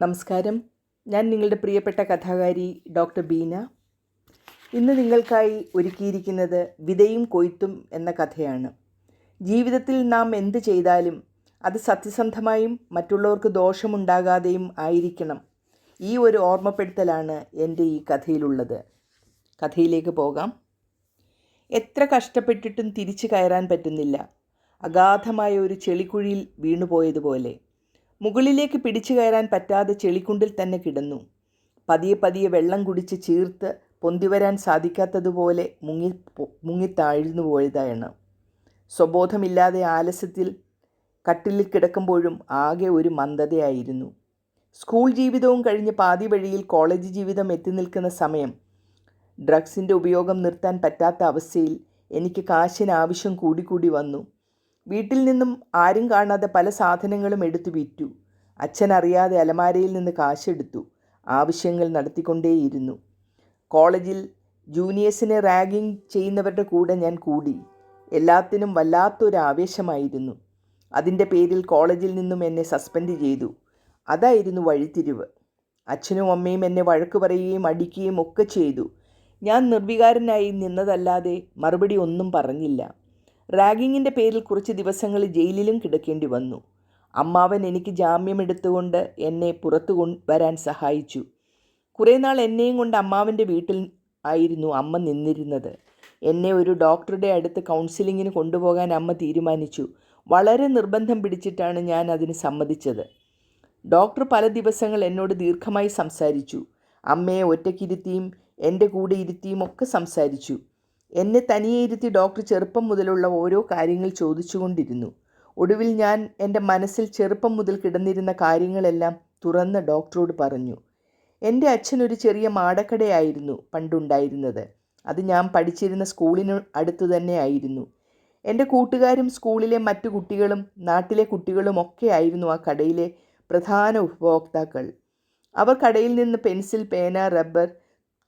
നമസ്കാരം. ഞാൻ നിങ്ങളുടെ പ്രിയപ്പെട്ട കഥാകാരി ഡോക്ടർ ബീന. ഇന്ന് നിങ്ങൾക്കായി ഒരുക്കിയിരിക്കുന്നത് വിതയും കൊയ്ത്തും എന്ന കഥയാണ്. ജീവിതത്തിൽ നാം എന്ത് ചെയ്താലും അത് സത്യസന്ധമായും മറ്റുള്ളവർക്ക് ദോഷമുണ്ടാകാതെയും ആയിരിക്കണം. ഈ ഒരു ഓർമ്മപ്പെടുത്തലാണ് എന്റെ ഈ കഥയിലുള്ളത്. കഥയിലേക്ക് പോകാം. എത്ര കഷ്ടപ്പെട്ടിട്ടും തിരിച്ചു കയറാൻ പറ്റുന്നില്ല. അഗാധമായ ഒരു ചെളിക്കുഴിയിൽ വീണുപോയതുപോലെ. മുകളിലേക്ക് പിടിച്ചു കയറാൻ പറ്റാതെ ചെളിക്കുണ്ടിൽ തന്നെ കിടന്നു. പതിയെ പതിയെ വെള്ളം കുടിച്ച് ചീർത്ത് പൊന്തിവരാൻ സാധിക്കാത്തതുപോലെ മുങ്ങി മുങ്ങി മുങ്ങിത്താഴ്ന്നു പോയതാണ് സ്വബോധമില്ലാതെ ആലസ്യത്തിൽ കട്ടിലിൽ കിടക്കുമ്പോഴും ആകെ ഒരു മന്ദതയായിരുന്നു. സ്കൂൾ ജീവിതവും കഴിഞ്ഞ് പാതി വഴിയിൽ കോളേജ് ജീവിതം എത്തി നിൽക്കുന്ന സമയം ഡ്രഗ്സിന്റെ ഉപയോഗം നിർത്താൻ പറ്റാത്ത അവസ്ഥയിൽ എനിക്ക് കാശിന് ആവശ്യം കൂടിക്കൂടി വന്നു. വീട്ടിൽ നിന്നും ആരും കാണാതെ പല സാധനങ്ങളും എടുത്തു വിറ്റു. അച്ഛൻ അറിയാതെ അലമാരയിൽ നിന്ന് കാശെടുത്തു. ആവശ്യങ്ങൾ നടത്തിക്കൊണ്ടേയിരുന്നു. കോളേജിൽ ജൂനിയേഴ്സിനെ റാഗിംഗ് ചെയ്യുന്നവരുടെ കൂടെ ഞാൻ കൂടി. എല്ലാത്തിനും വല്ലാത്തൊരു ആവേശമായിരുന്നു. അതിന്റെ പേരിൽ കോളേജിൽ നിന്നും എന്നെ സസ്പെൻഡ് ചെയ്തു. അതായിരുന്നു വഴിത്തിരിവ്. അച്ഛനും അമ്മയും എന്നെ വഴക്ക് പറയുകയും അടിക്കുകയും ഒക്കെ ചെയ്തു. ഞാൻ നിർവികാരനായി നിന്നതല്ലാതെ മറുപടി ഒന്നും പറഞ്ഞില്ല. റാഗിങ്ങിന്റെ പേരിൽ കുറച്ച് ദിവസങ്ങൾ ജയിലിലും കിടക്കേണ്ടി വന്നു. അമ്മാവൻ എനിക്ക് ജാമ്യമെടുത്തുകൊണ്ട് എന്നെ പുറത്തു വരാൻ സഹായിച്ചു. കുറേ നാൾ എന്നെയും കൊണ്ട് അമ്മാവന്റെ വീട്ടിൽ ആയിരുന്നു അമ്മ നിന്നിരുന്നത്. എന്നെ ഒരു ഡോക്ടറുടെ അടുത്ത് കൗൺസിലിങ്ങിന് കൊണ്ടുപോകാൻ അമ്മ തീരുമാനിച്ചു. വളരെ നിർബന്ധം പിടിച്ചിട്ടാണ് ഞാൻ അതിന് സമ്മതിച്ചത്. ഡോക്ടർ പല ദിവസങ്ങൾ എന്നോട് ദീർഘമായി സംസാരിച്ചു. അമ്മയെ ഒറ്റയ്ക്കിരുത്തിയും എന്റെ കൂടെ ഇരുത്തിയും ഒക്കെ സംസാരിച്ചു. എന്നെ തനിയെ ഇരുത്തി ഡോക്ടർ ചെറുപ്പം മുതലുള്ള ഓരോ കാര്യങ്ങൾ ചോദിച്ചുകൊണ്ടിരുന്നു. ഒടുവിൽ ഞാൻ എന്റെ മനസ്സിൽ ചെറുപ്പം മുതൽ കിടന്നിരുന്ന കാര്യങ്ങളെല്ലാം തുറന്ന് ഡോക്ടറോട് പറഞ്ഞു. എന്റെ അച്ഛൻ ഒരു ചെറിയ മാടക്കടയായിരുന്നു പണ്ടുണ്ടായിരുന്നത്. അത് ഞാൻ പഠിച്ചിരുന്ന സ്കൂളിന് അടുത്തു തന്നെ ആയിരുന്നു. എന്റെ കൂട്ടുകാരും സ്കൂളിലെ മറ്റു കുട്ടികളും നാട്ടിലെ കുട്ടികളും ഒക്കെ ആയിരുന്നു ആ കടയിലെ പ്രധാന ഉപഭോക്താക്കൾ. അവർ കടയിൽ നിന്ന് പെൻസിൽ പേന റബ്ബർ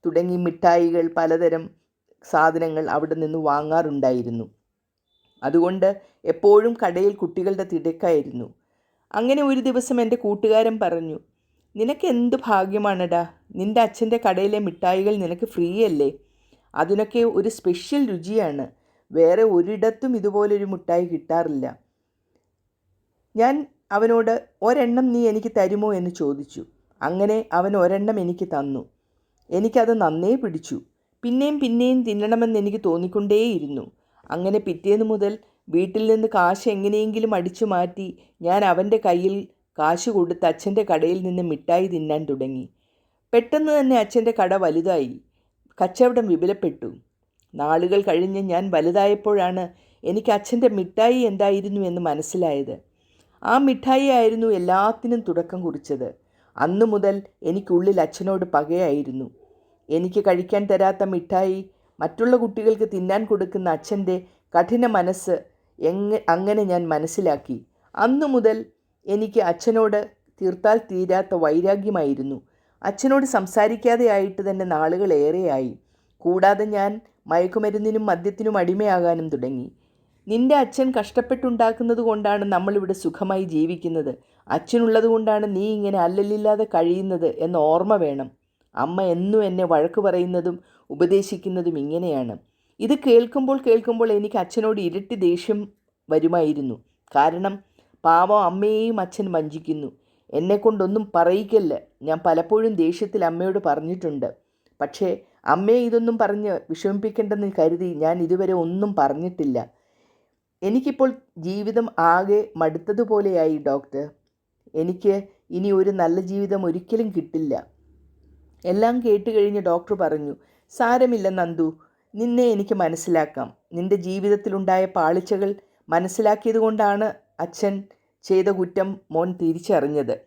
തുടങ്ങി മിഠായികൾ പലതരം സാധനങ്ങൾ അവിടെ നിന്ന് വാങ്ങാറുണ്ടായിരുന്നു. അതുകൊണ്ട് എപ്പോഴും കടയിൽ കുട്ടികളുടെ തിരക്കായിരുന്നു. അങ്ങനെ ഒരു ദിവസം എന്റെ കൂട്ടുകാരൻ പറഞ്ഞു നിനക്ക് എന്ത് ഭാഗ്യമാണടാ? നിന്റെ അച്ഛന്റെ കടയിലെ മിഠായികൾ നിനക്ക് ഫ്രീ അല്ലേ അതിനൊക്കെ ഒരു സ്പെഷ്യൽ രുചിയാണ്. വേറെ ഒരിടത്തും ഇതുപോലൊരു മിഠായി കിട്ടാറില്ല. ഞാൻ അവനോട് ഒരെണ്ണം നീ എനിക്ക് തരുമോ? എന്ന് ചോദിച്ചു. അങ്ങനെ അവൻ ഒരെണ്ണം എനിക്ക് തന്നു. എനിക്കത് നന്നേ പിടിച്ചു. പിന്നെയും പിന്നെയും തിന്നണമെന്ന് എനിക്ക് തോന്നിക്കൊണ്ടേയിരുന്നു. അങ്ങനെ പിറ്റേന്ന് മുതൽ വീട്ടിൽ നിന്ന് കാശ് എങ്ങനെയെങ്കിലും അടിച്ചു മാറ്റി ഞാൻ അവന്റെ കയ്യിൽ കാശ് കൊടുത്ത് അച്ഛന്റെ കടയിൽ നിന്ന് മിഠായി തിന്നാൻ തുടങ്ങി. പെട്ടെന്ന് തന്നെ അച്ഛന്റെ കട വലുതായി. കച്ചവടം വിപുലപ്പെട്ടു. നാളുകൾ കഴിഞ്ഞ് ഞാൻ വലുതായപ്പോഴാണ് എനിക്ക് അച്ഛന്റെ മിഠായി എന്തായിരുന്നു എന്ന് മനസ്സിലായത്. ആ മിഠായി ആയിരുന്നു എല്ലാത്തിനും തുടക്കം കുറിച്ചത്. അന്നു മുതൽ എനിക്കുള്ളിൽ അച്ഛനോട് പകയായിരുന്നു. എനിക്ക് കഴിക്കാൻ തരാത്ത മിഠായി മറ്റുള്ള കുട്ടികൾക്ക് തിന്നാൻ കൊടുക്കുന്ന അച്ഛന്റെ കഠിന മനസ്സ് എങ്ങ അങ്ങനെ ഞാൻ മനസ്സിലാക്കി. അന്നു മുതൽ എനിക്ക് അച്ഛനോട് തീർത്താൽ തീരാത്ത വൈരാഗ്യമായിരുന്നു. അച്ഛനോട് സംസാരിക്കാതെ ആയിട്ട് തന്നെ നാളുകൾ ഏറെയായി. കൂടാതെ ഞാൻ മയക്കുമരുന്നിനും മദ്യത്തിനും അടിമയാകാനും തുടങ്ങി. നിന്റെ അച്ഛൻ കഷ്ടപ്പെട്ടുണ്ടാക്കുന്നത് കൊണ്ടാണ് നമ്മളിവിടെ സുഖമായി ജീവിക്കുന്നത്. അച്ഛനുള്ളത് കൊണ്ടാണ് നീ ഇങ്ങനെ അല്ലല്ലില്ലാതെ കഴിയുന്നത് എന്ന ഓർമ്മ വേണം. അമ്മ എന്നും എന്നെ വഴക്ക് പറയുന്നതും ഉപദേശിക്കുന്നതും ഇങ്ങനെയാണ്. ഇത് കേൾക്കുമ്പോൾ കേൾക്കുമ്പോൾ എനിക്ക് അച്ഛനോട് ഇരട്ടി ദേഷ്യം വരുമായിരുന്നു. കാരണം പാവം അമ്മയെയും അച്ഛൻ വഞ്ചിക്കുന്നു. എന്നെക്കൊണ്ടൊന്നും പറയിക്കല്ല. ഞാൻ പലപ്പോഴും ദേഷ്യത്തിൽ അമ്മയോട് പറഞ്ഞിട്ടുണ്ട്. പക്ഷേ അമ്മയെ ഇതൊന്നും പറഞ്ഞ് വിഷമിപ്പിക്കേണ്ടെന്ന് കരുതി ഞാൻ ഇതുവരെ ഒന്നും പറഞ്ഞിട്ടില്ല. എനിക്കിപ്പോൾ ജീവിതം ആകെ മടുത്തതുപോലെയായി ഡോക്ടർ. എനിക്ക് ഇനി ഒരു നല്ല ജീവിതം ഒരിക്കലും കിട്ടില്ല. എല്ലാം കേട്ട് കഴിഞ്ഞ് ഡോക്ടർ പറഞ്ഞു സാരമില്ല നന്ദു നിന്നെ എനിക്ക് മനസ്സിലാക്കാം. നിന്റെ ജീവിതത്തിലുണ്ടായ പാളിച്ചകൾ മനസ്സിലാക്കിയത് കൊണ്ടാണ് അച്ഛൻ ചെയ്ത കുറ്റം മോൻ തിരിച്ചറിഞ്ഞത്.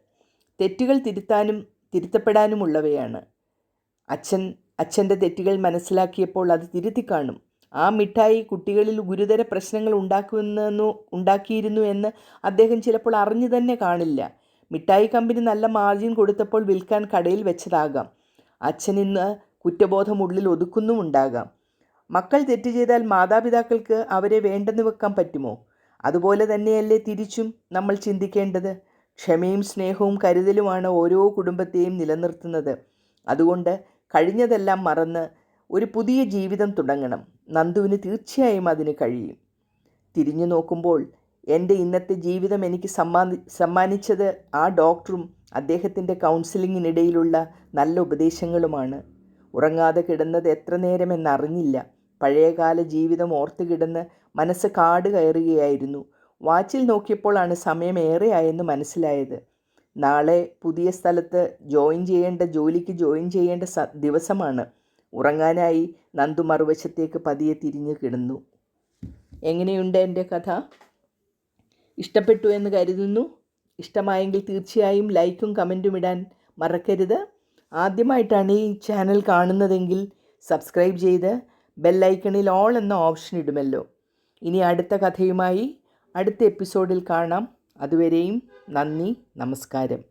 തെറ്റുകൾ തിരുത്താനും തിരുത്തപ്പെടാനുമുള്ളവയാണ്. അച്ഛൻ അച്ഛന്റെ തെറ്റുകൾ മനസ്സിലാക്കിയപ്പോൾ അത് തിരുത്തി കാണും. ആ മിഠായി കുട്ടികളിൽ ഗുരുതര പ്രശ്നങ്ങൾ ഉണ്ടാക്കുമെന്നു ഉണ്ടാക്കിയിരുന്നു എന്ന് അദ്ദേഹം ചിലപ്പോൾ അറിഞ്ഞു തന്നെ കാണില്ല. മിഠായി കമ്പനി നല്ല മാർജിൻ കൊടുത്തപ്പോൾ വിൽക്കാൻ കടയിൽ വെച്ചതാകാം. അച്ഛൻ ഇന്ന് കുറ്റബോധം ഉള്ളിൽ ഒതുക്കുന്നുമുണ്ടാകാം മക്കൾ തെറ്റ് ചെയ്താൽ മാതാപിതാക്കൾക്ക് അവരെ വേണ്ടെന്ന് വെക്കാൻ പറ്റുമോ? അതുപോലെ തന്നെയല്ലേ തിരിച്ചും നമ്മൾ ചിന്തിക്കേണ്ടത്. ക്ഷമയും സ്നേഹവും കരുതലുമാണ് ഓരോ കുടുംബത്തെയും നിലനിർത്തുന്നത്. അതുകൊണ്ട് കഴിഞ്ഞതെല്ലാം മറന്ന് ഒരു പുതിയ ജീവിതം തുടങ്ങണം. നന്ദുവിന് തീർച്ചയായും അതിന് കഴിയും. തിരിഞ്ഞു നോക്കുമ്പോൾ എന്റെ ഇന്നത്തെ ജീവിതം എനിക്ക് സമ്മാനി സമ്മാനിച്ചത് ആ ഡോക്ടറും അദ്ദേഹത്തിന്റെ കൗൺസിലിങ്ങിനിടയിലുള്ള നല്ല ഉപദേശങ്ങളുമാണ്. ഉറങ്ങാതെ കിടന്നത് എത്ര നേരമെന്നറിഞ്ഞില്ല. പഴയകാല ജീവിതം ഓർത്ത് കിടന്ന് മനസ്സ് കാട് കയറുകയായിരുന്നു. വാച്ചിൽ നോക്കിയപ്പോഴാണ് സമയം ഏറെയായെന്ന് മനസ്സിലായത്. നാളെ പുതിയ സ്ഥലത്ത് ജോയിൻ ചെയ്യേണ്ട ജോലിക്ക് ജോയിൻ ചെയ്യേണ്ട ദിവസമാണ്. ഉറങ്ങാനായി നന്ദു മറുവശത്തേക്ക് പതിയെ തിരിഞ്ഞു കിടന്നു. എങ്ങനെയുണ്ട് എന്റെ കഥ? ഇഷ്ടപ്പെട്ടു എന്ന് കരുതുന്നു. ഇഷ്ടമായെങ്കിൽ തീർച്ചയായും ലൈക്കും കമന്റും ഇടാൻ മറക്കരുത്. ആദ്യമായിട്ടാണ് ഈ ചാനൽ കാണുന്നതെങ്കിൽ സബ്സ്ക്രൈബ് ചെയ്ത് ബെല്ലൈക്കണിൽ ഓൾ എന്ന ഓപ്ഷൻ ഇടുമല്ലോ. ഇനി അടുത്ത കഥയുമായി അടുത്ത എപ്പിസോഡിൽ കാണാം. അതുവരെയും നന്ദി നമസ്കാരം.